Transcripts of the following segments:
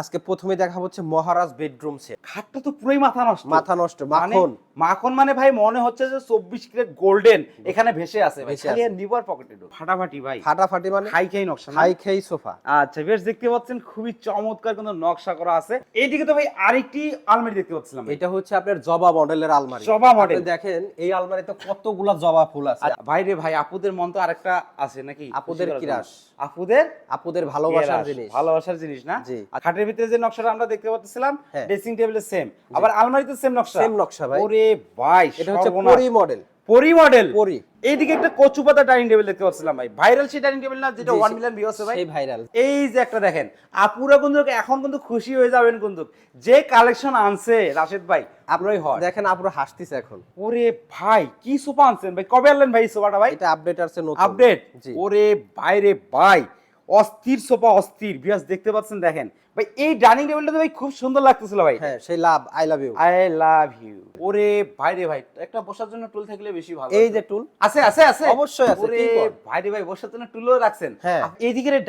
আজকে প্রথমে দেখা হচ্ছে মহারাজ বেডরুম সেট খাটটা তো পুরোই মাথা নষ্ট। মাথা নষ্ট মানে মাখন। মাখন মানে ভাই মনে হচ্ছে যে চব্বিশ ক্যারেট গোল্ডেন এখানে ভেসে আছে ভেসে খালি নিবার পকেটে ফাটাফাটি ভাই। ফাটাফাটি মানে খাই খাই নকশা হাই খেই সোফা। আচ্ছা বেশ দেখতে পাচ্ছেন খুবই চমৎকার কিন্তু নকশা করা আছে। এইদিকে তো ভাই আরেকটি আলমারি দেখতে পাচ্ছিলাম এটা হচ্ছে আপনার জবা মডেলের আলমারি। জবা মডেল দেখেন এই আলমারিতে কতগুলা জবা ফুল আছে। ভাই রে ভাই আপুদের মন তো আরেকটা আছে নাকি? আপুদের কিরাস। আপুদের? আপুদের ভালোবাসার জিনিস। ভালোবাসার জিনিস না? জি। খাটের ভিতরে যে নকশাটা আমরা দেখতে পাচ্ছিলাম। ড্রেসিং টেবিলের সেম আবার আলমারিতে সেম নকশা। সেম নকশা ভাই। ওরে ভাই এটা হচ্ছে পরি মডেল পরি মডেল পরি। এইদিকে একটা কচু পাতা ডাইনিং টেবিল দেখতে পাচ্ছিলাম ভাই। ভাইরাল সেই ডাইনিং টেবিল না যেটা জি, ওয়ান মিলিয়ন ভিউ আছে ভাই? সেই ভাইরাল এই যে একটা দেখেন আপুরা কিন্তু এখন কিন্তু খুশি হয়ে যাবেন কিন্তু। যে কালেকশন আনছে রাশেদ ভাই আপনারই হয়। দেখেন আপুরো হাসতিছে এখন। ওরে ভাই কি সোফা আনছেন ভাই? কবে আনলেন ভাই সোফাটা ভাই? এটা আপডেট আছে নতুন। আপডেট ওরে ভাই রে ভাই অস্থির সোফা অস্থির। বিয়াস দেখতে পাচ্ছেন দেখেন ভাই এই ডাইনিং টেবিলটা তো ভাই খুব সুন্দর লাগতেছিল ভাই। হ্যাঁ সেই love I love you I love you ওরে ভাই রে ভাই একটা বসার জন্য টুল থাকলে বেশি ভালো এই যে টুল আছে আছে আছে। অবশ্যই আছে, ওরে ভাই রে ভাই বসার জন্য টুলও রাখছেন। হ্যাঁ।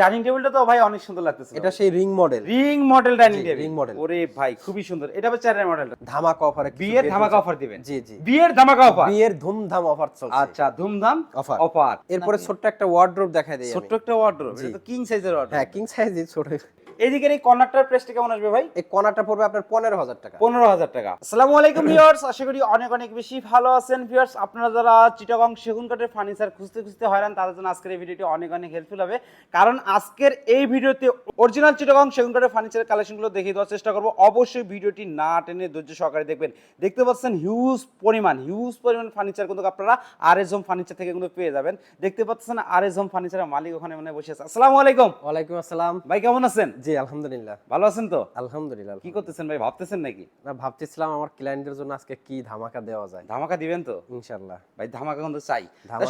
ডাইনিং টেবিলটা তো ভাই অনেক সুন্দর লাগতেছে এটা সেই ring model ring model dining table ring model। ওরে ভাই খুবই সুন্দর। এটা চারের মডেলটা ধামাকা অফারে বিয়ের ধামাকা অফার দিবেন। জি জি। বিয়ের ধামাকা অফার বিয়ের ধুমধাম অফার চলছে। আচ্ছা ধুমধাম Offer। অফার এরপরে ছোট্ট একটা ওয়ার্ড্রোব দেখাই দেই ছোট্ট একটা ওয়ার্ডরোব। এটা তো কিং সাইজের ওয়ার্ডরোব হ্যাঁ কিং সাইজ ছোট। এইদিকের এই কর্নারটার প্রাইসটা কেমন আসবে ভাই? এই কর্নারটা পড়বে আপনার পনেরো হাজার টাকা। পনেরো হাজার টাকা। আসসালামু আলাইকুম ভিউয়ার্স আশা করি অনেক অনেক বেশি ভালো আছেন ভিউয়ার্স আপনারা যারা চিটাগং সেগুন কাঠের ফার্নিচার খুঁজতে খুঁজতে হয়রান তাদের জন্য আজকের এই ভিডিওটি অনেক অনেক হেল্পফুল হবে। কারণ আজকের এই ভিডিওতে অরিজিনাল চিটাগং সেগুন কাঠের ফার্নিচারের কালেকশনগুলো দেখিয়ে দেওয়ার চেষ্টা করব। অবশ্যই ভিডিওটি না টেনে ধৈর্য সহকারে দেখবেন। দেখতে পাচ্ছেন হিউজ পরিমাণ হিউজ পরিমাণ ফার্নিচার কিন্তু আপনারা আর এস হোম ফার্নিচার থেকে কিন্তু পেয়ে যাবেন। দেখতে পাচ্ছেন আর এস হোম ফার্নিচারের মালিক ওখানে মানে বসে আছে। আসসালামু আলাইকুম। ওয়ালাইকুম আসসালাম। ভাই কেমন আছেন? জি আলহামদুলিল্লাহ। ভালো আছেন তো? আলহামদুলিল্লাহ কি করতেছেন ভাই ভাবতেছেন নাকি? না ভাবতেছিলাম আমার ক্লায়েন্টদের জন্য আজকে কি ধামাকা দেওয়া যায়। ধামাকা দিবেন তো? ইনশাআল্লাহ। ভাই ধামাকা কিন্তু চাই।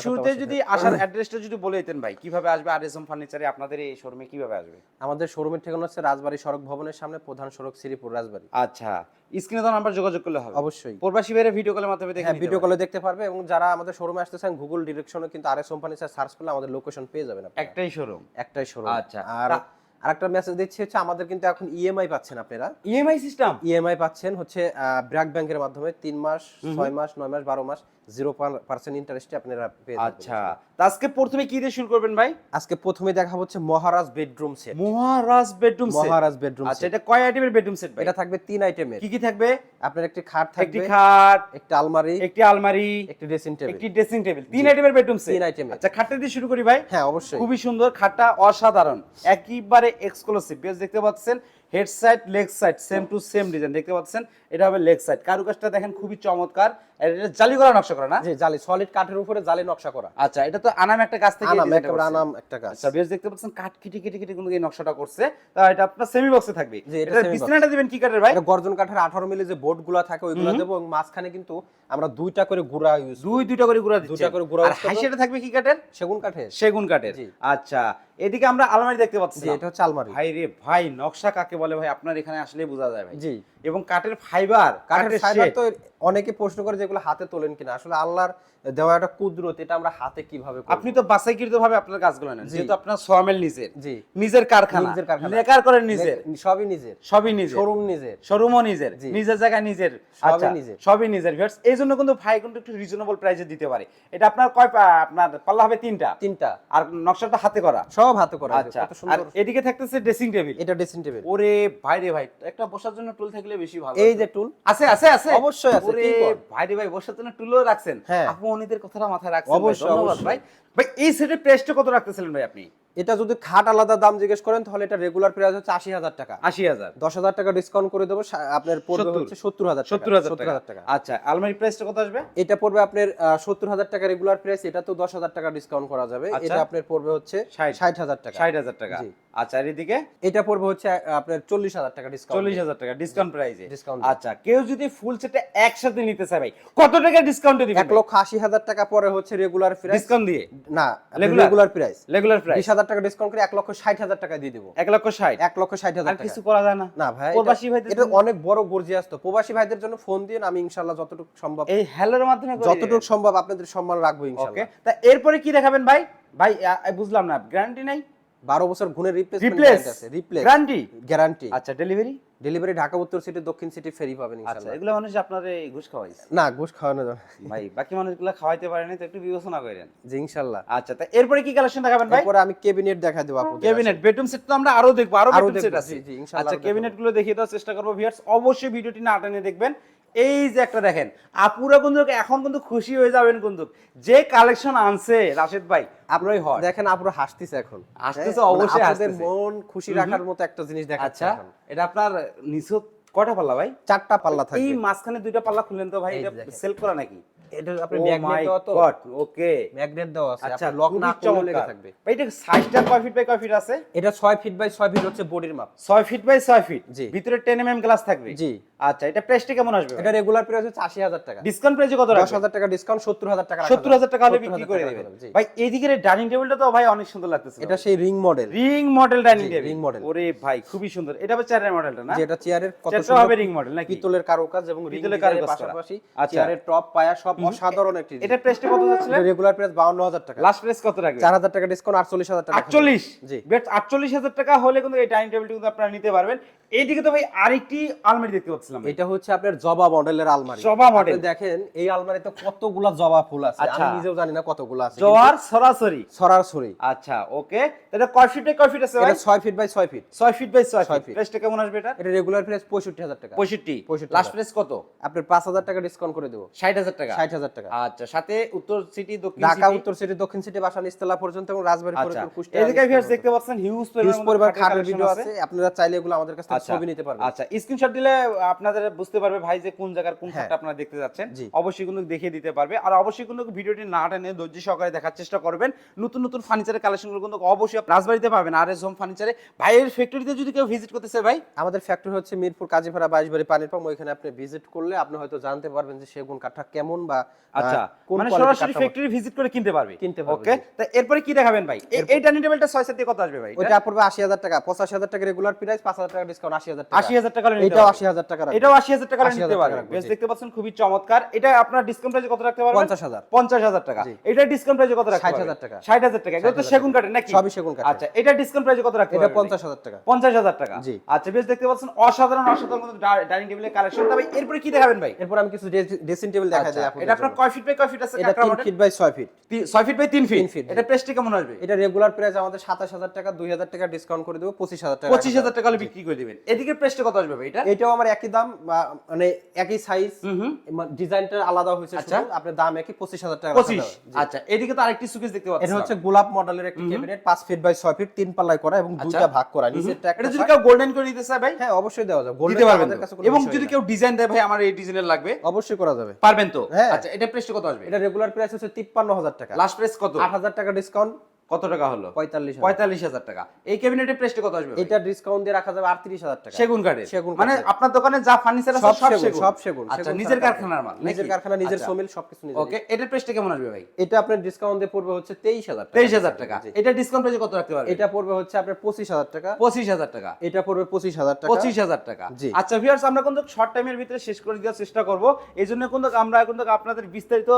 শুরুতে যদি আসার অ্যাড্রেসটা যদি বলে দিতেন ভাই কীভাবে আসবে আর এসএম ফার্নিচারে আপনাদের এই শোরুমে কীভাবে আসবে? আমাদের শোরুমের ঠিকানা হচ্ছে রাজবাড়ী সড়ক ভবনের সামনে প্রধান সড়ক শ্রীপুর রাজবাড়ী। আচ্ছা স্ক্রিনে তো নাম্বার যোগাযোগ করলে হবে। অবশ্যই। প্রবাসী বাইরে ভিডিও কলের মাধ্যমে দেখে হ্যাঁ ভিডিও পারবে। কলে দেখতে পারবে এবং যারা আমাদের শোরুমে আসতে চান গুগল ডিরেকশনে কিন্তু আর এস কোম্পানি সার্চ করলে আমাদের লোকেশন পেয়ে যাবেন। একটাই শোরুম একটাই শোরুম আচ্ছা। আর আরেকটা মেসেজ দিচ্ছে হচ্ছে আমাদের কিন্তু এখন ইএমআই পাচ্ছেন আপনারা। ইএমআই সিস্টেম ইএমআই পাচ্ছেন হচ্ছে ব্র্যাক ব্যাংকের মাধ্যমে তিন মাস ছয় মাস নয় মাস বারো মাস। জিরো পার্সেন্ট ইন্টারেস্টে আপনারা পেয়ে আচ্ছা। তা আজকে প্রথমে কি দিয়ে শুরু করবেন ভাই? আজকে প্রথমে দেখা হচ্ছে Maharaj bedroom set Maharaj bedroom set Maharaj bedroom আচ্ছা এটা কয় আইটেমের বেডরুম সেট ভাই? এটা থাকবে তিন আইটেমের। কি কি থাকবে? আপনার একটি খাট একটি খাট একটা আলমারি একটি আলমারি একটি ড্রেসিং টেবিল একটি ড্রেসিং টেবিল তিন আইটেমের বেডরুম সেট তিন আইটেমের। আচ্ছা খাটটা দিয়ে শুরু করি ভাই। হ্যাঁ অবশ্যই। খুবই সুন্দর খাটটা অসাধারণ। একইবারে এক্সক্লুসিভ বেশ দেখতে পাচ্ছেন head side leg side same to same design দেখতে পাচ্ছেন এটা হবে লেগ সাইড কারুকাজটা দেখেন খুবই চমৎকার। এটা জালি করা নকশা করা না? জি জালি সলিড কাঠের উপরে জালি নকশা করা। আচ্ছা এটা তো আনাম একটা কাজ থেকে আনাম করছে। আনাম একটা কাজ আচ্ছা বেশ দেখতে পাচ্ছেন কাঠ কেটে কেটে কেটে কিন্তু এই নকশাটা করছে। তা এটা আপনার সেমি বক্সে থাকবে। জি, এটা। বিছানাটা দিবেন কি কাঠের ভাই? এটা গর্জন কাঠের আঠারো মিলি যে থাকে ওইগুলো দেবো এবং মাঝখানে কিন্তু আমরা দুইটা করে গুড়া ইউজ দুই দুইটা করে গুড়া দিচ্ছেন দুইটা করে গুঁড়া আর থাকবে কি কাঠের? সেগুন কাঠের। সেগুন কাঠের। আচ্ছা এদিকে আমরা আলমারি দেখতে পাচ্ছি এটা হচ্ছে আলমারি। ভাই রে ভাই নকশা কাকে বলে ভাই? আপনার এখানে আসলে বোঝা যায় ভাই। জি। এবং কাঠের ফাইবার কাঠের কাঠের ফাইবার তো অনেকে প্রশ্ন করে যেগুলো হাতে তোলেন কিনা। আসলে আল্লাহর দেওয়া একটা কুদরত এটা আমরা হাতে কীভাবে আপনি তো বাসাইকৃত ভাবে আপনার কাজগুলো নেন। যেহেতু আপনার সোয়ামেল নিজের। জি। নিজের কারখানা। নিজের কারখানা। লেকার করেন নিজের। সবই নিজের। সবই নিজের। শোরুম নিজের। শোরুমও নিজের। নিজের জায়গায় নিজের। সবই আচ্ছা, নিজের। সবই নিজের। ভিউয়ার্স এই জন্য কিন্তু ভাই কিন্তু একটু রিজনেবল প্রাইসে দিতে পারে। এটা আপনার কয় আপনার পাল্লা হবে তিনটা? তিনটা। আর নকশাটা হাতে করা। সব হাতে করা আচ্ছা আর এদিকে থাকতেছে ড্রেসিং টেবিল এটা ড্রেসিং টেবিল ওরে ভাই রে ভাই একটা বসার জন্য টুল থাকলে বেশি ভালো। এই যে টুল আছে আছে আছে? অবশ্যই আছে, ওরে ভাই রে ভাই বসার জন্য টুলও রাখছেন। হ্যাঁ। আপু অনিদের কথাটা মাথায় রাখছেন অবশ্যই, ধন্যবাদ ভাই। ভাই এই সেটের প্রাইসটা কত রাখতেছিলেন ভাই আপনি? এটা যদি খাট আলাদা দাম জিজ্ঞেস করেন তাহলে এটা রেগুলার প্রাইস হচ্ছে আশি হাজার টাকা। আশি হাজার। দশ হাজার টাকা ডিসকাউন্ট করে দেবো আপনার পড়বে হচ্ছে সত্তর হাজার সত্তর হাজার টাকা। আচ্ছা আলমারি প্রাইসটা কত আসবে? এটা পড়বে আপনার সত্তর হাজার টাকা রেগুলার প্রাইস এটা তো দশ হাজার টাকা ডিসকাউন্ট করা যাবে। আচ্ছা। এটা আপনার পড়বে হচ্ছে ষাট। হাজার টাকা। ষাট হাজার টাকা। আচ্ছা এদিকে? এটা পড়বে হচ্ছে আপনার চল্লিশ হাজার টাকা ডিসকাউন্ট চল্লিশ হাজার টাকা ডিসকাউন্ট প্রাইসে Discount। আচ্ছা কেউ যদি ফুল সেটে একসাথে নিতে চায় ভাই। কত টাকা ডিসকাউন্টে দিবেন? এক লক্ষ আশি হাজার টাকা পরে হচ্ছে রেগুলার প্রাইস ডিসকাউন্ট দিয়ে? না রেগুলার প্রাইস রেগুলার প্রাইস বিশ হাজার টাকা ডিসকাউন্ট করে এক লক্ষ ষাট হাজার টাকা দিয়ে দেবো। এক লক্ষ ষাট? এক লক্ষ ষাট হাজার কিছু করা যায় না। না ভাই প্রবাসী ভাইদের এটা অনেক বড় গর্জিয়াস তো। প্রবাসী ভাইদের জন্য ফোন দিন আমি ইনশাল্লাহ যতটুকু সম্ভব এই হ্যালোর মাধ্যমে যতটুকু সম্ভব আপনাদের সম্মান রাখব ওকে তা এরপরে কি দেখাবেন ভাই? ভাই বুঝলাম না। গ্যারান্টি নাই? বারো বছর গুণের রিপ্লেসমেন্ট রিপ্লেস আছে। রিপ্লেস গ্যারান্টি গ্যারান্টি আচ্ছা ডেলিভারি ডেলিভারি ঢাকা উত্তর সিটি দক্ষিণ সিটি ফেরি পাবেন আচ্ছা ইনশাআল্লাহ এগুলো মানুষ আপনার এই ঘুষ খাওয়াইছে? না ঘুষ খাওয়ানো যাবে। ভাই বাকি মানুষগুলো খাওয়াইতে পারেনি তো একটু বিবেচনা করেন। জি ইনশাআল্লাহ আচ্ছা তা এরপরে কি কালেকশন দেখাবেন ভাই? এরপরে আমি ক্যাবিনেট দেখা দেব আপনাদের ক্যাবিনেট বেডরুম সেট তো আমরা আরও দেখব আরও বেডরুম সেট আছে। জি, ইনশাআল্লাহ আচ্ছা কেবিনেট ক্যাবিনেটগুলো দেখিয়ে দেওয়ার চেষ্টা করব ভিউয়ার্স অবশ্যই ভিডিওটি না আটানে দেখবেন। এই যে একটা দেখেন আপুরা কিন্তু এখন কিন্তু খুশি হয়ে যাবেন কিন্তু যে কালেকশন আনছে রাশেদ ভাই আপনারই হয়। দেখেন আপুরা হাসতেছে এখন। হাসতেছে, হ্যাঁ, অবশ্যই মানে আপনাদের হাসতেছে। মন খুশি রাখার মতো একটা জিনিস দেখাচ্ছে আচ্ছা এটা আপনার নিচু কয়টা পাল্লা ভাই? চারটা পাল্লা থাকে এই মাঝখানে দুইটা পাল্লা খুললেন তো ভাই এটা সেল করা নাকি? এটা আপনি ম্যাগনেট দেওয়া তো গড ওকে ম্যাগনেট দেওয়া আছে। আচ্ছা লক না করলে লেগে থাকবে। এটা সাইজটা কয় ফিট বাই কয় ফিট আছে? এটা 6 ফিট বাই 6 ফিট হচ্ছে বডির মাপ। ছয় ফিট বাই ছয় ফিট জি। ভিতরে টেন এম এম গ্লাস থাকবে? জি। আচ্ছা এটা প্রাইসটা কেমন আসবে এটা রেগুলার প্রাইস হচ্ছে 80000 টাকা। ডিসকাউন্ট প্রাইসে কত রাখবেন 10000 টাকা ডিসকাউন্ট 70000 টাকা রাখা সত্তর হাজার টাকা হলে বিক্রি করে টাকা দেবেন রাখা যাবে, জি। ভাই এইদিকের ডাইনিং টেবিলটা তো ভাই অনেক সুন্দর লাগতেছে। এটা সেই ring model ring model dining table ring model। ওরে ভাই খুবই সুন্দর। এটা হচ্ছে চেয়ারের মডেলটা না? যেটা চেয়ারের কত সুন্দর হবে নাকি? পিতলের কারুকাজ এবং রিং পিতলের কারুকাজ পাশাপাশি আচ্ছা। চেয়ারের টপ পায়া সব অসাধারণ একটি এটা প্রাইসটা কত যাচ্ছে? রেগুলার প্রাইস 52000 টাকা। লাস্ট প্রাইস কত রাখবেন 4000 টাকা ডিসকাউন্ট 48000 টাকা। রাখা যাবে। আটচল্লিশ? জি। বেট আটচল্লিশ হাজার টাকা হলে কিন্তু এই টাইম টেবিলটি কিন্তু আপনারা নিতে পারবেন। এইদিকে তো ভাই আরেকটি আলমারি দেখতে পাচ্ছিলাম এটা হচ্ছে আপনার জবা মডেলের আলমারি। জবা। আপনি দেখেন এই আলমারিতে কতগুলা জবা ফুল আছে। আচ্ছা। আমি নিজেও জানি না কতগুলা আছে জোয়ার সরাসরি? সরাসরি। আচ্ছা ওকে। এটা কয় ফিট কয় ফিট আছে ভাই? এটা 6 ফিট বাই 6 ফিট ছয় ফিট বাই ছয় ছয় ফিট feet। প্রাইসটা কেমন আসবে এটা এটা রেগুলার প্রাইস 65000 টাকা। পঁয়ষট্টি। 65 লাস্ট। প্রাইস কত? আপনার 5000 টাকা ডিসকাউন্ট করে দেব। ষাট হাজার টাকা? 60000 টাকা। আচ্ছা সাথে উত্তর সিটি দক্ষিণ ঢাকা উত্তর সিটি দক্ষিণ সিটি বাসা নিস্তলা পর্যন্ত এবং রাজবাড়ী আচ্ছা। ফরিদপুর কুষ্টিয়া এদিকে ভিউয়ার্স দেখতে পাচ্ছেন হিউজ পরিমাণ খাটের ভিডিও আছে। আপনারা চাইলে এগুলো আমাদের কাছ ছবি নিতে পারবেন আচ্ছা স্ক্রিনশট দিলে আপনাদের বুঝতে পারবে ভাই যে কোন জায়গার কোন হ্যাঁ। আপনারা দেখতে যাচ্ছেন। অবশ্যই কিন্তু দেখিয়ে দিতে পারবে। আর অবশ্যই কিন্তু ভিডিওটি না টেনে ধৈর্য সহকারে দেখার চেষ্টা করবেন। নতুন নতুন ফার্নিচারের কালেকশনগুলো কিন্তু অবশ্যই রাজবাড়িতে পাবেন আর এস হোম ফার্নিচারে ভাইয়ের ফ্যাক্টরিতে যদি কেউ ভিজিট ভাই? আমাদের ফ্যাক্টরি হচ্ছে মিরপুর কাজীপাড়া বাইশবাড়ি পানির পাম্প ওইখানে আপনি ভিজিট করলে আপনি হয়তো জানতে পারবেন যে সেগুন কাঠটা কেমন বা আচ্ছা মানে সরাসরি ফ্যাক্টরি ভিজিট করে কিনতে পারবে। কিনতে পারবে, ওকে তা এরপরে কি দেখাবেন ভাই? এই- ডাইনিং টেবিলটা ছয় সাত দিয়ে কত আসবে ভাই? ওইটা পড়বে আশি হাজার টাকা। পঁচাশি হাজার টাকা রেগুলার প্রাইস পাঁচ হাজার টাকা ডিসকাউন্ট আশি হাজার টাকা। আশি হাজার টাকা এটাও পারবে। আশি হাজার টাকা এটাও আশি হাজার টাকা নিতে পারবেন। বেশ দেখতে পাচ্ছেন খুবই চমৎকার। এটা আপনার ডিসকাউন্ট প্রাইসে কত রাখতে পারবেন? 50,000 পঞ্চাশ হাজার টাকা। এটা ডিসকাউন্ট প্রাইসে কত রাখতে 60,000 পারবেন? টাকা। টাকা। এটা তো সেগুন কাঠের নাকি? সবই সেগুন কাঠের। আচ্ছা এটা ডিসকাউন্ট প্রাইসে কত রাখতে এটা পারবেন? পঞ্চাশ হাজার টাকা। পঞ্চাশ হাজার টাকা? জি। আচ্ছা বেশ দেখতে পাচ্ছেন অসাধারণ অসাধারণ ডাইনিং টেবিলের কালেকশন তবে এরপরে কি দেখাবেন ভাই? এরপর আমি কিছু ড্রেসিং টেবিল আচ্ছা, এটা আপনার কয় ফিট বাই কয় ফিট আছে এটা কাকড়া তিন feet by feet feet by feet এটা কেমন আসবে? এটা রেগুলার প্রাইস আমাদের সাতাশ হাজার টাকা দুই হাজার টাকা ডিসকাউন্ট করে দেবো পঁচিশ হাজার টাকা পঁচিশ হাজার টাকা হলে বিক্রি করে দিবেন। এদিকে প্রেসটা কত আসবে এটা? এটাও আমার একই দাম মানে একই সাইজ ডিজাইনটা আলাদা হয়েছে আচ্ছা। আপনার দাম একই পঁচিশ হাজার টাকা পঁচিশ। আচ্ছা এদিকে তো আরেকটি সুকেস দেখতে পাচ্ছি। এটা হচ্ছে গোলাপ মডেলের একটি ক্যাবিনেট পাঁচ ফিট বাই ছয় ফিট তিন পাল্লায় করা এবং দুইটা ভাগ করা। নিচেরটা এটা যদি কেউ গোল্ডেন করে দিতে চায় ভাই? হ্যাঁ অবশ্যই দেওয়া যাবে। দিতে গোল্ডেন পারবেন এবং যদি কেউ ডিজাইন দেয় ভাই আমার এই ডিজাইনের লাগবে? অবশ্যই করা যাবে। পারবেন তো? হ্যাঁ। আচ্ছা এটা প্রেসটা কত আসবে? এটা রেগুলার প্রাইস হচ্ছে তিপ্পান্ন হাজার টাকা। লাস্ট প্রেস কত? আট হাজার টাকা ডিসকাউন্ট কত টাকা হলো? পঁয়তাল্লিশ পঁয়তাল্লিশ হাজার টাকা। এই ক্যাবিনেটের কত আসবে এটা ডিসকাউন্ট দিয়ে রাখা যাবে আটত্রিশ হাজার টাকা। সেগুন কাঠের। সেগুন মানে আপনার দোকানে যা ফার্নিচার আছে সব সেগুন সব সেগুন আচ্ছা নিজের কারখানার মাল নিজের কারখানা নিজের আচ্ছা। সমিল সবকিছু নিজের। ওকে এটার কেমন আসবে ভাই? এটা আপনার ডিসকাউন্ট দিয়ে পড়বে হচ্ছে তেইশ হাজার তেইশ হাজার টাকা। এটা ডিসকাউন্ট প্রাইসে কত রাখতে পারবে? এটা পড়বে হচ্ছে আপনার পঁচিশ হাজার টাকা। পঁচিশ হাজার টাকা। এটা পড়বে পঁচিশ হাজার টাকা। পঁচিশ হাজার টাকা। জি। আচ্ছা ভিউয়ার্স আমরা কিন্তু শর্ট টাইমের ভিতরে শেষ করে দেওয়ার চেষ্টা করব। এই জন্য কিন্তু আমরা কিন্তু আপনাদের বিস্তারিত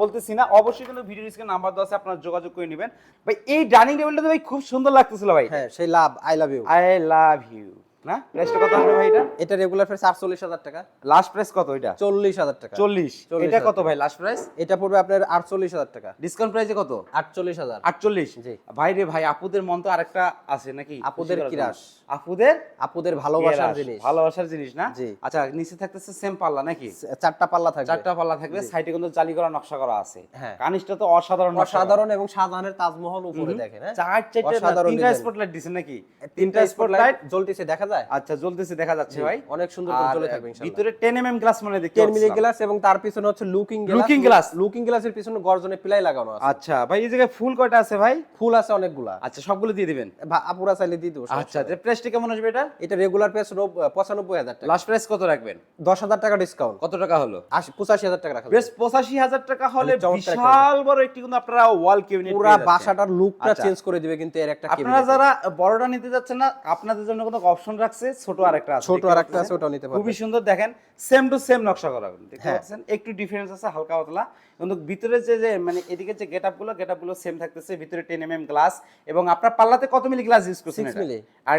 বলতেছি না। অবশ্যই কিন্তু ভিডিও স্ক্রিনে নাম্বার দেওয়া আছে আপনারা যোগাযোগ করে নেবেন। ভাই এই ডাইনিং টেবিলটা তো ভাই খুব সুন্দর লাগতেছিল ভাই। হ্যাঁ সেই love I love you I love you না? প্রাইসটা কত আসবে ভাই এটা? এটা রেগুলার প্রাইস আটচল্লিশ হাজার টাকা। লাস্ট প্রাইস কত এটা চল্লিশ হাজার টাকা। চল্লিশ। 40,000 এটা কত ভাই লাস্ট প্রাইস এটা পড়বে আপনার আটচল্লিশ হাজার টাকা। ডিসকাউন্ট প্রাইসে কত? আটচল্লিশ হাজার। আটচল্লিশ? জি। ভাই রে ভাই আপুদের মন তো আরেকটা আছে নাকি? আপুদের কিরাস। আপুদের? আপুদের ভালোবাসার জিনিস। ভালোবাসার জিনিস না? জি। আচ্ছা নিচে থাকতেছে সেম পাল্লা নাকি? চারটা পাল্লা থাকবে। চারটা পাল্লা থাকবে সাইডে কিন্তু জালি করা নকশা করা আছে। হ্যাঁ। কানিসটা তো অসাধারণ অসাধারণ এবং শাহজাহানের তাজমহল উপরে দেখেন হ্যাঁ? চার চারটা তিনটা। স্পটলাইট দিছে নাকি? তিনটা স্পটলাইট জ্বলতেছে দেখা যায়? আচ্ছা জ্বলতেছে দেখা যাচ্ছে ভাই। অনেক সুন্দর করে জ্বলে থাকবে ইনশাআল্লাহ। ভিতরে 10 এমএম গ্লাস মানে দেখতে 10 মিলি গ্লাস এবং তার পিছনে হচ্ছে looking glass Looking glass? Looking গ্লাসের পিছনে গর্জনে প্লাই লাগানো আছে। আচ্ছা ভাই এই জায়গায় ফুল কয়টা আছে ভাই? ফুল আছে অনেকগুলা। আচ্ছা সবগুলো দিয়ে দিবেন। আপুরা চাইলে দিয়ে দেবো আচ্ছা যে প্রাইসটা কেমন আসবে এটা? এটা রেগুলার প্রাইস পঁচানব্বই হাজার টাকা। লাস্ট প্রাইস কত রাখবেন? দশ হাজার টাকা ডিসকাউন্ট কত টাকা হলো? আশি পঁচাশি হাজার টাকা রাখা বেশ পঁচাশি হাজার টাকা হলে বিশাল বড় একটি কিন্তু আপনারা ওয়াল কেবিনেট পুরা বাসাটার লুকটা আচ্ছা। চেঞ্জ করে দিবে কিন্তু এর একটা আপনারা যারা বড়টা নিতে যাচ্ছেন না আপনাদের জন্য কোনো অপশন রাখছে ছোট আরেকটা আছে ছোট আরেকটা আছে, ওটাও নিতে পারবেন। খুবই সুন্দর দেখেন সেম টু সেম নকশা করা দেখতে হ্যাঁ। পাচ্ছেন একটু ডিফারেন্স আছে হালকা পাতলা কিন্তু ভিতরে যে যে মানে এদিকে যে গেটআপগুলো গেটআপগুলো সেম থাকতেছে ভিতরে টেন এম এম গ্লাস এবং আপনার পাল্লাতে কত মিলি গ্লাস ইউজ করছেন এটা? milli। আর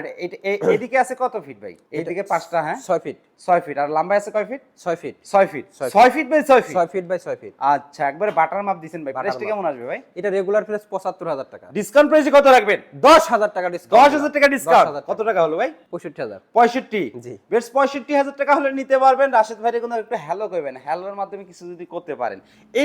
এদিকে আছে কত ফিট ভাই? এদিকে পাঁচটা হ্যাঁ? ছয় ফিট ছয় ফিট আর লম্বা আছে কয় ফিট ছয় ফিট ছয় ফিট ছয় ফিট বাই ছয় ফিট ছয় ফিট বাই ছয় ফিট আচ্ছা একবারে বাটার মাপ দিছেন ভাই। প্রাইসটা কেমন আসবে ভাই? এটা রেগুলার প্রাইস পঁচাত্তর হাজার টাকা। ডিসকাউন্ট প্রাইসে কত রাখবেন? দশ হাজার টাকা ডিসকাউন্ট দশ হাজার টাকা ডিসকাউন্ট কত টাকা। হলো ভাই? পঁয়ষট্টি হাজার। পঁয়ষট্টি? জি। বেশ পঁয়ষট্টি হাজার টাকা হলে নিতে পারবেন। রাশেদ ভাইরে কোনো একটা হ্যালো করবেন হ্যালোর মাধ্যমে কিছু যদি করতে পারেন।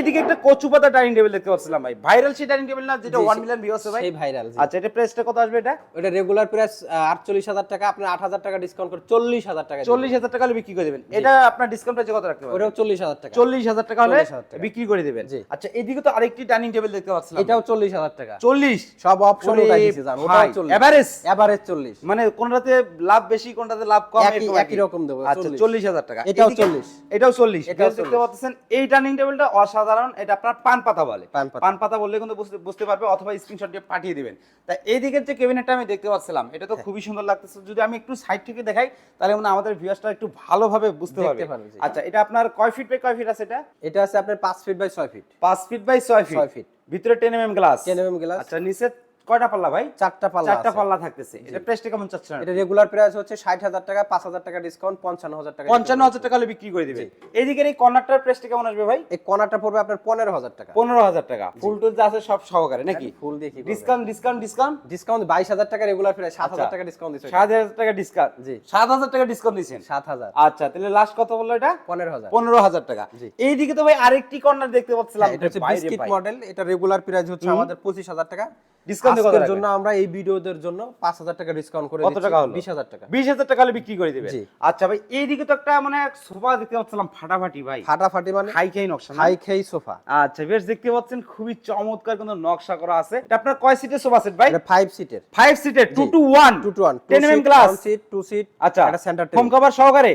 এইদিকে একটা কচু পাতা ডাইনিং টেবিল দেখতে পাচ্ছিলাম ভাই। ভাইরাল সেই ডাইনিং টেবিল না যেটা জি, ওয়ান মিলিয়ন ভিউ আছে ভাই সেই ভাইরাল আচ্ছা এটা প্রাইসটা কত আসবে এটা? এটা রেগুলার প্রাইস আটচল্লিশ হাজার টাকা আপনার আট হাজার টাকা ডিসকাউন্ট করে চল্লিশ হাজার টাকা চল্লিশ হাজার টাকা হলে বিক্রি করে দেবেন। এটা আপনার ডিসকাউন্ট প্রাইসে কত রাখতে পারবেন? ওটাও চল্লিশ হাজার টাকা। চল্লিশ হাজার টাকা হলে বিক্রি করে দেবেন। আচ্ছা এদিকে তো আরেকটি ডাইনিং টেবিল দেখতে পাচ্ছিলাম। এটাও চল্লিশ হাজার টাকা। চল্লিশ? সব অপশন উঠাই দিয়েছে জান? ওটাও চল্লিশ। এভারেজ এভারেজ চল্লিশ। মানে কোনটাতে লাভ বেশি কোনটাতে লাভ কম একই- একই রকম দেবো, আচ্ছা 40 চল্লিশ হাজার টাকা। এটাও এদিকে- 40 এটাও চল্লিশ। এটাও এটাও দেখতে পাচ্ছেন এই ডাইনিং টেবিলটা অসাধারণ এটা আপনার পান পাতা বলে। পান পাতা। বললে কিন্তু বুঝতে- পারবে অথবা স্ক্রিনশট দিয়ে পাঠিয়ে দিবেন। তা এই দিকের যে কেবিনেটটা আমি দেখতে পাচ্ছিলাম এটা হ্যাঁ। তো খুবই সুন্দর লাগতেছে। যদি আমি একটু সাইড থেকে দেখাই তাহলে মনে হয় আমাদের ভিউয়ার্সটা একটু ভালোভাবে বুঝতে পারবে। আচ্ছা এটা আপনার কয় ফিট বাই কয় ফিট আছে এটা? এটা আছে আপনার পাঁচ ফিট বাই ছয় ফিট পাঁচ ফিট বাই ছয় ফিট 6 ফিট ভিতরে ten M M glass 10 mm glass আচ্ছা নিচে কয়টা পাল্লা ভাই? চারটা পাল্লা চারটা পাল্লা থাকতেছে। এটা প্রাইসটা কেমন চাচ্ছেন? এটা রেগুলার প্রাইস হচ্ছে ষাট হাজার টাকা পাঁচ হাজার টাকা ডিসকাউন্ট পঞ্চান্ন হাজার টাকা পঞ্চান্ন হাজার টাকা হলে বিক্রি করে দিবে। এই কর্নারটার প্রাইসটা কেমন আসবে ভাই? এই কর্নারটা পড়বে আপনার পনেরো হাজার টাকা। পনেরো হাজার টাকা। ফুল টুল যা আছে সব সহকারে নাকি? ফুল কি ডিসকাউন্ট ডিসকাউন্ট ডিসকাউন্ট ডিসকাউন্ট বাইশ হাজার টাকা রেগুলার প্রাইস সাত হাজার আচ্ছা। টাকা ডিসকাউন্ট দিচ্ছে সাত হাজার টাকা ডিসকাউন্ট জি। সাত হাজার টাকা ডিসকাউন্ট দিচ্ছেন সাত হাজার। আচ্ছা তাহলে লাস্ট কত বলল এটা? পনেরো হাজার। পনেরো হাজার টাকা। এইদিকে তো ভাই আরেকটি কর্নার দেখতে পাচ্ছিলাম। হ্যাঁ, এটা হচ্ছে বিস্কিট মডেল এটা রেগুলার প্রাইস হচ্ছে আমাদের পঁচিশ হাজার টাকা। আজকের রাখবেন? জন্য আমরা এই ভিডিওদের জন্য পাঁচ হাজার টাকা ডিসকাউন্ট করে কত টাকা হলো? বিশ হাজার টাকা। বিশ হাজার টাকা হলে বিক্রি করে দিবে। জি। আচ্ছা ভাই এইদিকে তো একটা মানে সোফা দেখতে পাচ্ছিলাম ফাটাফাটি ভাই। ফাটাফাটি মানে? হাই খাই নকশা হাই খেই সোফা। আচ্ছা বেশ দেখতে পাচ্ছেন খুবই চমৎকার কিন্তু নকশা করা আছে। এটা আপনার কয় সিটের সোফা সেট ভাই? এটা ফাইভ সিটের ফাইভ সিটের টু জি। Two one two two one ten M glass seat two seat আচ্ছা এটা সেন্টার হোম কভার সহকারে?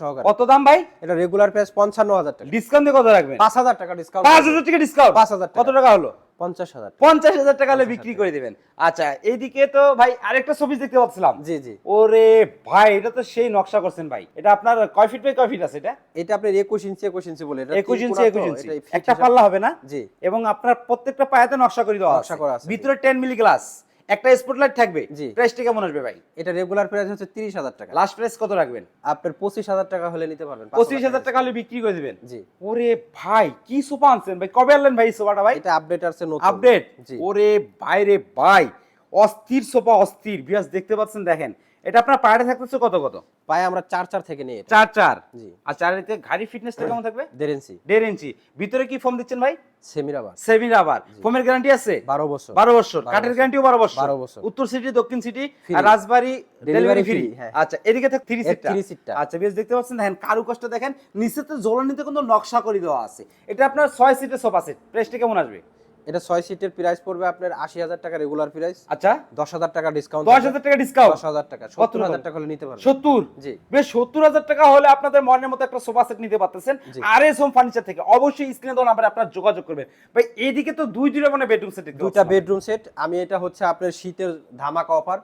সহকারে। কত দাম ভাই? এটা রেগুলার প্রাইস পঞ্চান্ন হাজার টাকা। ডিসকাউন্ট দিয়ে কত রাখবেন? পাঁচ হাজার টাকা ডিসকাউন্ট পাঁচ হাজার টাকা ডিসকাউন্ট 5,000 টাকা। কত টাকা হলো? পঞ্চাশ হাজার পঞ্চাশ হাজার টাকা হলে বিক্রি করে দেবেন। আচ্ছা এইদিকে তো ভাই আরেকটা ছবি দেখতে পাচ্ছিলাম। জি জি। ওরে ভাই এটা তো সেই নকশা করছেন ভাই। এটা আপনার কয় ফিট বাই কয় ফিট আছে এটা? এটা আপনার একুশ ইঞ্চি একুশ ইঞ্চি বলে। একুশ ইঞ্চি একুশ ইঞ্চি একটা পাল্লা হবে না? জি। এবং আপনার প্রত্যেকটা পায়াতে নকশা করে দেওয়া নকশা করা আছে, ভিতরে টেন মিলি গ্লাস একটা স্পটলাইট থাকবে জি। প্রাইসটা কেমন আসবে ভাই? এটা রেগুলার প্রাইস হচ্ছে তিরিশ হাজার টাকা। লাস্ট প্রাইস কত রাখবেন? আপনার পঁচিশ হাজার টাকা হলে নিতে পারবেন পঁচিশ হাজার টাকা। হলে বিক্রি করে দিবেন? জি। ওরে ভাই কি সোফা আনছেন ভাই? কবে আনলেন ভাই সোফাটা ভাই? এটা আপডেট আছে নতুন। আপডেট জি। ওরে বাইরে ভাই অস্থির সোফা অস্থির। বিয়াস দেখতে পাচ্ছেন দেখেন। এটা আপনার পায়ে থাকতেছে কত কত? পায়ে আমরা চার চার থেকে নিয়ে চার চার? জি। আর চারিতে গাড়ি ফিটনেসটা কেমন থাকবে? দেড় ইঞ্চি। দেড় ইঞ্চি। ভিতরে কি দিচ্ছেন ভাই? সেমির আবার। সেভি রাবার ফোমের গ্যারান্টি আছে? বারো বছর। বারো বছর। কাঠের গ্যারান্টিও বারো বছর। বারো বছর। উত্তর সিটি দক্ষিণ সিটি আর রাজবাড়ি ডেলিভারি ফ্রি হ্যাঁ। আচ্ছা এদিকে থাক থ্রি এর সিটটা three টা। আচ্ছা বেশ দেখতে পাচ্ছেন দেখেন কারুকাজটা দেখেন নিচেতে জ্বলনিতে কিন্তু নকশা করে দেওয়া আছে। এটা আপনার ছয় সিটের সোফা সেট প্রাইসটা কেমন আসবে? এটা ছয় সিটের প্রাইস পড়বে আপনার আশি হাজার টাকা রেগুলার প্রাইস আচ্ছা। দশ হাজার টাকা ডিসকাউন্ট দশ হাজার টাকা ডিসকাউন্ট দশ হাজার টাকা। সত্তর হাজার টাকা হলে নিতে পারবেন। সত্তর? জি। বেশ সত্তর হাজার টাকা হলে আপনাদের মনের মতো একটা সোফা সেট নিতে পারতেছেন। আর এস হোম ফার্নিচার থেকে। অবশ্যই স্ক্রিনে দেওয়া নাম্বারে আপনারা যোগাযোগ করবেন। ভাই এইদিকে তো দুই দুইটা মানে বেডরুম সেট দুইটা বেডরুম সেট আমি এটা হচ্ছে আপনার শীতের ধামাকা অফার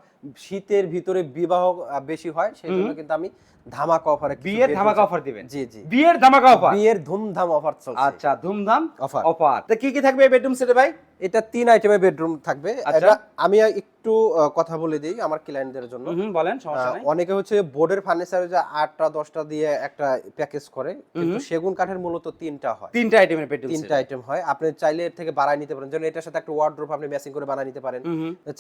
শীতের ভিতরে বিবাহ বেশি হয় সেই জন্য কিন্তু আমি ধামাকা অফার বিয়ের ধামাকা অফার দিবেন? জি জি। বিয়ের ধামাকা অফার বিয়ের ধুমধাম অফার চলছে। আচ্ছা ধুমধাম অফার অফার তো কি কি থাকবে বেডরুম সেটে ভাই? এটা তিন আইটেমের বেডরুম থাকবে। আচ্ছা। আমি একটু কথা বলে দিই আমার ক্লায়েন্টদের জন্য। বলেন সমস্যা নাই। অনেকে হচ্ছে বোর্ডের ফার্নিচারে যে আটটা দশটা দিয়ে একটা প্যাকেজ করে কিন্তু সেগুন কাঠের মূলত তিনটা হয়। তিনটা আইটেমের বেডরুম তিনটা আইটেম হয়। আপনি চাইলে এর থেকে বাড়ায় নিতে পারেন। যেমন এটার সাথে একটা ওয়ার্ড্রোপ আপনি ম্যাচিং করে বানিয়ে নিতে পারেন।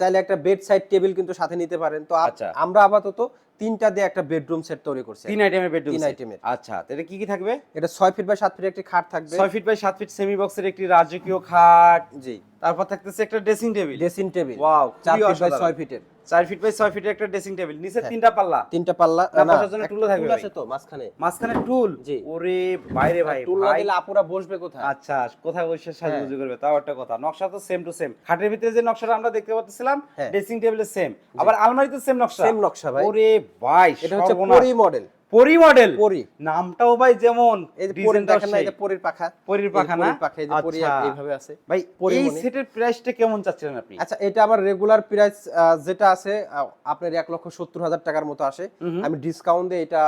চাইলে একটা বেড সাইড টেবিল কিন্তু সাথে নিতে পারেন। তো আচ্ছা। আমরা আপাতত তিনটা দিয়ে একটা বেডরুম সেট তৈরি করছি। তিন আইটেমের বেডরুম তিন এর। আচ্ছা এটা কি কি থাকবে? এটা ছয় ফিট বাই সাত ফিট একটি খাট থাকবে। ছয় ফিট বাই সাত ফিট সেমি বক্সের একটি রাজকীয় খাট। জি। তারপর থাকতেছে একটা dressing table dressing table wow চার খুবই ফিট বাই অসাধারণ। ছয় ফিটের চার ফিট বাই ছয় ফিটের একটা ড্রেসিং টেবিল নিচে তিনটা পাল্লা। তিনটা পাল্লা না, বসার জন্য টুলও থাকবে টুল আছে তো মাঝখানে। মাঝখানে টুল? জি। ওরে বাইরে ভাই টুল না। দিলে আপুরা বসবে কোথায়? আচ্ছা কোথায় বসে সাজুগুজু করবে? তাও একটা কথা নকশা তো সেম টু সেম খাটের ভিতরে যে নকশাটা আমরা দেখতে পাচ্ছিলাম হ্যাঁ। ড্রেসিং টেবিলের সেম আবার আলমারিতে সেম নকশা। সেম নকশা ভাই। ওরে ভাই এটা হচ্ছে। পরি মডেল পরি মডেল? পরি। নামটাও ভাই যেমন এই যে পরি দেখেন না এই যে পরির পাখা। পরির পাখা না? পাখা এই যে পরি আচ্ছা। এইভাবে আছে। ভাই এই সেটের প্রাইসটা কেমন চাচ্ছিলেন আপনি? আচ্ছা এটা আমার রেগুলার প্রাইস যেটা আছে আপনার এক লক্ষ সত্তর হাজার টাকার মতো আসে। আমি ডিসকাউন্ট দিয়ে এটা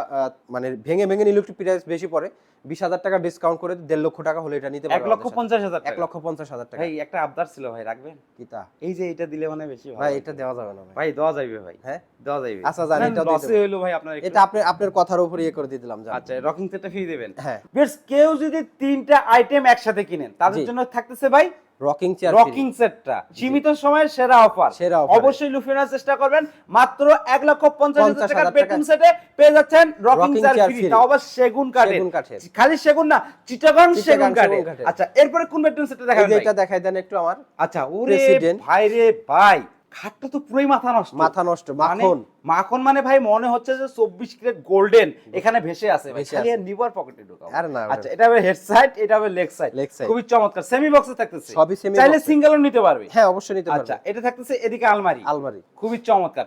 মানে ভেঙে ভেঙে নিলে একটু প্রাইস বেশি পড়ে। বিশ হাজার টাকা ডিসকাউন্ট করে দেড় লক্ষ টাকা হলে এটা নিতে এক লক্ষ পঞ্চাশ হাজার এক লক্ষ পঞ্চাশ হাজার টাকা। ভাই একটা আবদার ছিল ভাই রাখবেন? কিতা এই যে এটা দিলে মানে বেশি ভাই এটা দেওয়া যাবে না ভাই। দেওয়া যাবে ভাই। হ্যাঁ? দেওয়া যাবে আচ্ছা, জানি, এটা লসে দেবো। ভাই আপনার এটা আপনি আপনার কথার উপর ইয়ে করে দিয়ে দিলাম। আচ্ছা রকিং সেটটা ফ্রি দিবেন। হ্যাঁ। বেশ কেউ যদি তিনটা আইটেম একসাথে কিনেন তাদের জন্য থাকতেছে ভাই রকিং চেয়ার রকিং সেটটা সীমিত সময়ের সেরা অফার সেরা। অবশ্যই লুফে চেষ্টা করবেন। মাত্র এক লক্ষ পঞ্চাশ হাজার টাকার বেডরুম সেটে পেয়ে যাচ্ছেন রকিং চেয়ার ফ্রি তাও আবার সেগুন কাঠের খালি সেগুন না চিটাগং সেগুন কাঠের। আচ্ছা এরপরে কোন বেডরুম সেটটা দেখাবেন এটা দেখাই দেন একটু আমার। আচ্ছা ওরে। ভাই রে ভাই। খাটটা তো পুরোই মাথা নষ্ট। মাথা নষ্ট মানে মাখন। মাখন মানে ভাই মনে হচ্ছে যে চব্বিশ গোল্ডেন এখানে ভেসে আছে খালি পকেটে ঢোকাও। আর না, আচ্ছা এটা হবে হেড সাইড এটা হবে লেগ সাইড Leg side। খুবই চমৎকার। সেমি বক্সে থাকতেছে। সবই semi চাইলে সিঙ্গেলও নিতে পারবে। হ্যাঁ অবশ্যই নিতে আচ্ছা এটা থাকতেছে এদিকে আলমারি। আলমারি। খুবই চমৎকার।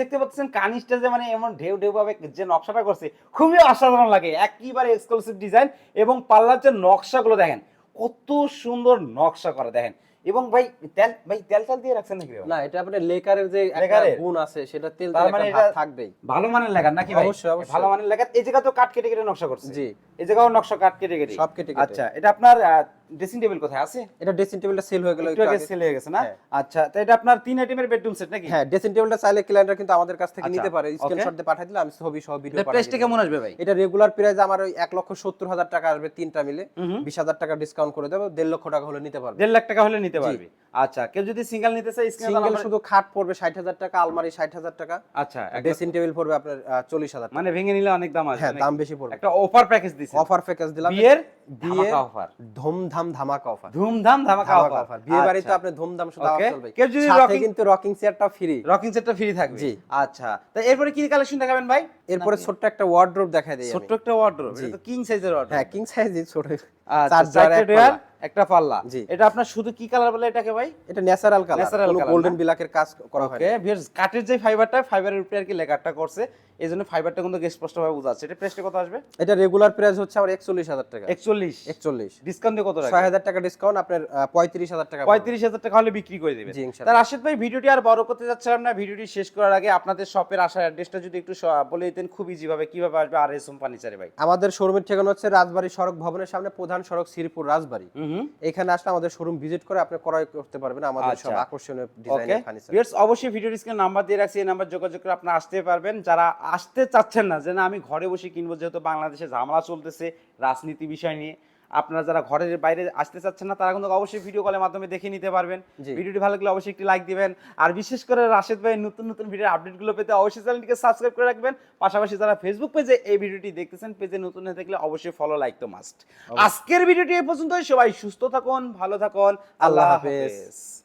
দেখতে পাচ্ছেন কানিসটা যে মানে এমন ঢেউ ঢেউ ভাবে যে নকশাটা করছে খুবই অসাধারণ লাগে। একেবারে এক্সক্লুসিভ ডিজাইন এবং পাল্লার যে নকশাগুলো দেখেন কত সুন্দর নকশা করা দেখেন। এবং ভাই তেল ভাই তেল তেল দিয়ে রাখছেন নাকি না এটা আপনার লেকারের যে একটা গুণ আছে সেটা তেল তার মানে এটা- থাকবেই। ভালো মানের লেকার নাকি ভাই? অবশ্যই, অবশ্যই। ভালো মানের লেকার এই জায়গা তো কাট কেটে কেটে নকশা করছে। জি। এই জায়গাও নকশা কাট কেটে কেটে। সব কেটে কেটে। আচ্ছা এটা আপনার ড্রেসিং টেবিল কোথায়? আছে? এটা ড্রেসিং টেবিলটা সেল হয়ে গেল একটু আগে। সেল হয়ে গেছে না? হ্যাঁ। আচ্ছা তো এটা আপনার তিন আইটেমের বেডরুম সেট নাকি? হ্যাঁ ড্রেসিং টেবিলটা চাইলে ক্লায়েন্টরা কিন্তু আমাদের কাছ থেকে আচ্ছা, নিতে পারে। স্ক্রিনশট দিয়ে পাঠিয়ে দিলে আমি ছবি সহ ভিডিও এটা প্রাইসটা কেমন আসবে ভাই? এটা রেগুলার প্রাইস আমার ওই এক লক্ষ সত্তর হাজার টাকা আসবে তিনটা মিলে। হুম। বিশ হাজার টাকা ডিসকাউন্ট করে দেবো দেড় লক্ষ টাকা হলে নিতে পারবে। দেড় লাখ টাকা হলে নিতে পারবে। আচ্ছা কেউ যদি সিঙ্গেল নিতে চায় সিঙ্গেল শুধু খাট পড়বে ষাট হাজার টাকা আলমারি ষাট হাজার টাকা। আচ্ছা ড্রেসিং টেবিল পড়বে আপনার চল্লিশ হাজার টাকা। মানে ভেঙে নিলে অনেক দাম আসবে হ্যাঁ দাম বেশি পড়বে। একটা অফার প্যাকেজ দিছে। অফার প্যাকেজ দিলাম। বিয়ের বিয়ে অফার ধুমধাম ধামাকা অফার ধুমধাম ধামাকা ধামাকা অফার বিয়ে বাড়িতে আপনি ধুমধাম শুধু আওয়াজ চলবে। কেউ যদি রকিং কিন্তু রকিং চেয়ারটা ফ্রি রকিং সেটটা ফ্রি থাকবে। জি। আচ্ছা। তা এরপরে কি কালেকশন দেখাবেন ভাই? এরপরে ছোট্ট একটা ওয়ার্ড্রোব দেখাই দিই ছোট্ট একটা ওয়ার্ডরোব এটা তো কিং সাইজের ওয়ার্ডরোব হ্যাঁ কিং সাইজ ছোট। আচ্ছা চার ডয়ার। একটা পাল্লা। এটা আপনার শুধু কি কালার বলে এটাকে ভাই? এটা ন্যাচারাল কালার কোনো colour গোল্ডেন না? বিলাকের কাজ করা হয় ওকে ভিউয়ার্স কাঠের যে ফাইবারটা ফাইবারের উপরে আর কি লেকারটা করছে এই জন্য ফাইবারটা কিন্তু স্পষ্ট ভাবে বোঝা যাচ্ছে। এটা প্রাইসটা কত আসবে? এটা রেগুলার প্রাইস হচ্ছে আমার একচল্লিশ হাজার টাকা। 41 একচল্লিশ। ডিসকাউন্ট দিয়ে কত রাখবেন হাজার টাকা ডিসকাউন্ট আপনার পঁয়ত্রিশ হাজার টাকা পড়বে। পঁয়ত্রিশ হাজার টাকা হলে বিক্রি করে দেবেন জি, ইনশাল্লাহ। তার রাশেদ ভাই ভিডিওটি আর বড় করতে যাচ্ছিলাম না ভিডিওটি শেষ করার আগে আপনাদের শপের আসার অ্যাড্রেসটা যদি একটু বলে দিতেন খুব ইজি ভাবে। কীভাবে আসবে আর এস এম ফার্নিচারে ভাই? আমাদের শোরুমের ঠিকানা হচ্ছে রাজবাড়ী সড়ক ভবনের সামনে প্রধান সড়ক শ্রীপুর রাজবাড়ী। এখানে আসলে আমাদের শোরুম ভিজিট করে আপনি ক্রয় করতে পারবেন আমাদের সব আচ্ছা। আকর্ষণীয় ওকে ডিজাইনের ফার্নিচার অবশ্যই ভিডিও স্ক্রিনে নাম্বার দিয়ে রাখছি এই নাম্বার যোগাযোগ করে আপনি আসতে পারবেন। যারা আসতে চাচ্ছেন না যে না আমি ঘরে বসে কিনবো যেহেতু বাংলাদেশে ঝামেলা চলতেছে রাজনীতি বিষয় নিয়ে আপনারা যারা ঘরের বাইরে আসতে চাচ্ছেন না তারা কিন্তু অবশ্যই ভিডিও কলের মাধ্যমে দেখে নিতে পারবেন। ভিডিওটি ভালো লাগলে অবশ্যই একটি লাইক দিবেন। আর বিশেষ করে রাশেদ ভাই নতুন নতুন ভিডিওর আপডেটগুলো পেতে অবশ্যই চ্যানেলটিকে সাবস্ক্রাইব করে রাখবেন। পাশাপাশি যারা ফেসবুক পেজে এই ভিডিওটি দেখতেছেন পেজে নতুন হয়ে থাকলে অবশ্যই ফলো লাইক তো মাস্ট আজকের ভিডিওটি এই পর্যন্তই। সবাই সুস্থ থাকুন ভালো থাকুন। আল্লাহ হাফেজ।